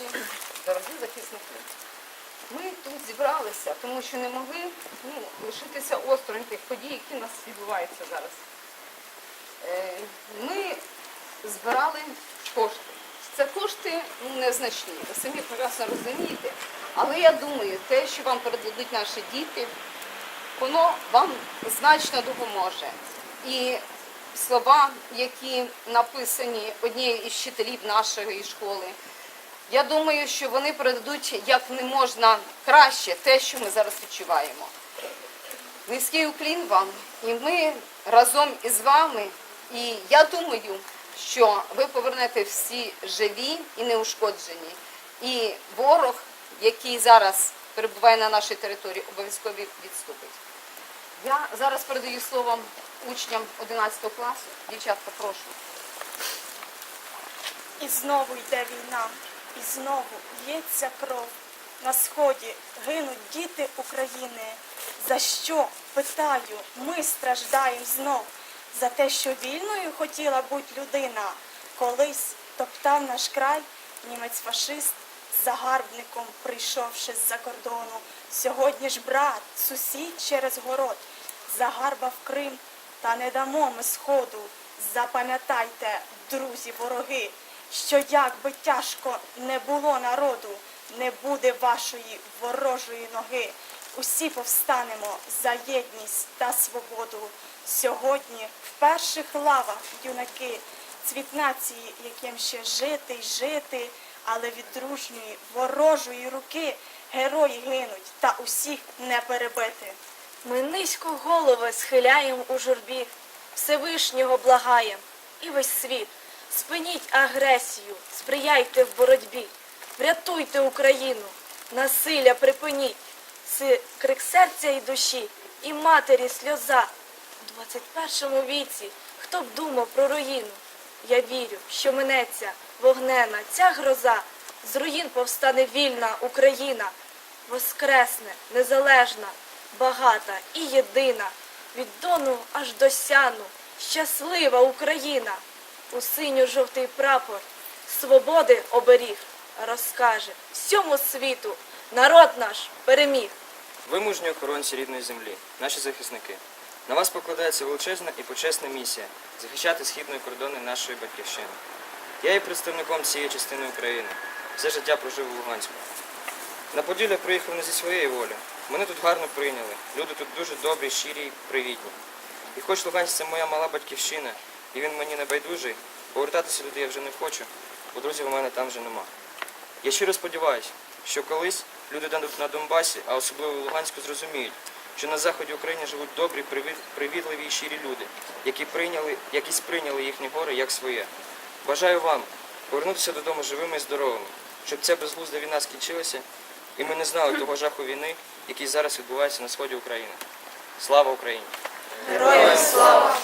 наші дорогі захисники. Ми тут зібралися, тому що не могли ну, лишитися осторонь тих подій, які у нас відбуваються зараз. Е, Ми збирали кошти. Це кошти ну, незначні, ви самі прекрасно розумієте. Але я думаю, те, що вам передадуть наші діти, воно вам значно допоможе. І слова, які написані однією із вчителів нашої школи, я думаю, що вони передадуть як не можна краще те, що ми зараз відчуваємо. Низький уклін вам, і ми разом із вами. І я думаю, що ви повернете всі живі і неушкоджені. І ворог, який зараз перебуває на нашій території, обов'язково відступить. Я зараз передаю слово учням 11 класу. Дівчатка, прошу. І знову йде війна, і знову лється кров. На сході гинуть діти України. За що, питаю, ми страждаємо знов? За те, що вільною хотіла бути людина. Колись топтав наш край німець-фашист, загарбником прийшовши з-за кордону. Сьогодні ж брат, сусід через город, загарбав Крим, та не дамо ми сходу. Запам'ятайте, друзі, вороги, що як би тяжко не було народу, не буде вашої ворожої ноги. Усі повстанемо за єдність та свободу. Сьогодні в перших лавах юнаки, цвіт нації, яким ще жити й жити, але від дружньої ворожої руки герої гинуть та усіх не перебити. Ми низько голови схиляєм у журбі, Всевишнього благаєм і весь світ. Спиніть агресію, сприяйте в боротьбі, врятуйте Україну, насилля припиніть, Си- крик серця і душі, і матері сльоза. У 21 віці хто б думав про руїну? Я вірю, що минеться вогнена ця гроза, з руїн повстане вільна Україна, воскресне, незалежна, багата і єдина, від дону аж до сяну, щаслива Україна, у синьо-жовтий прапор, свободи оберіг, розкаже всьому світу, народ наш переміг. Ви мужні охоронці рідної землі, наші захисники. На вас покладається величезна і почесна місія захищати східні кордони нашої батьківщини. Я є представником цієї частини України. Все життя прожив у Луганську. На Поділля приїхав не зі своєї волі. Мене тут гарно прийняли. Люди тут дуже добрі, щирі привітні. І хоч Луганськ це моя мала батьківщина, і він мені не байдужий, повертатися туди я вже не хочу, бо друзів у мене там вже нема. Я щиро сподіваюся, що колись люди на- Донбасі, а особливо в Луганську, зрозуміють, що на заході України живуть добрі, привіт- привітливі і щирі люди, які прийняли, які сприйняли їхні гори як своє. Бажаю вам повернутися додому живими і здоровими, щоб ця безглузда війна скінчилася, і ми не знали того жаху війни, який зараз відбувається на сході України. Слава Україні! Героям слава!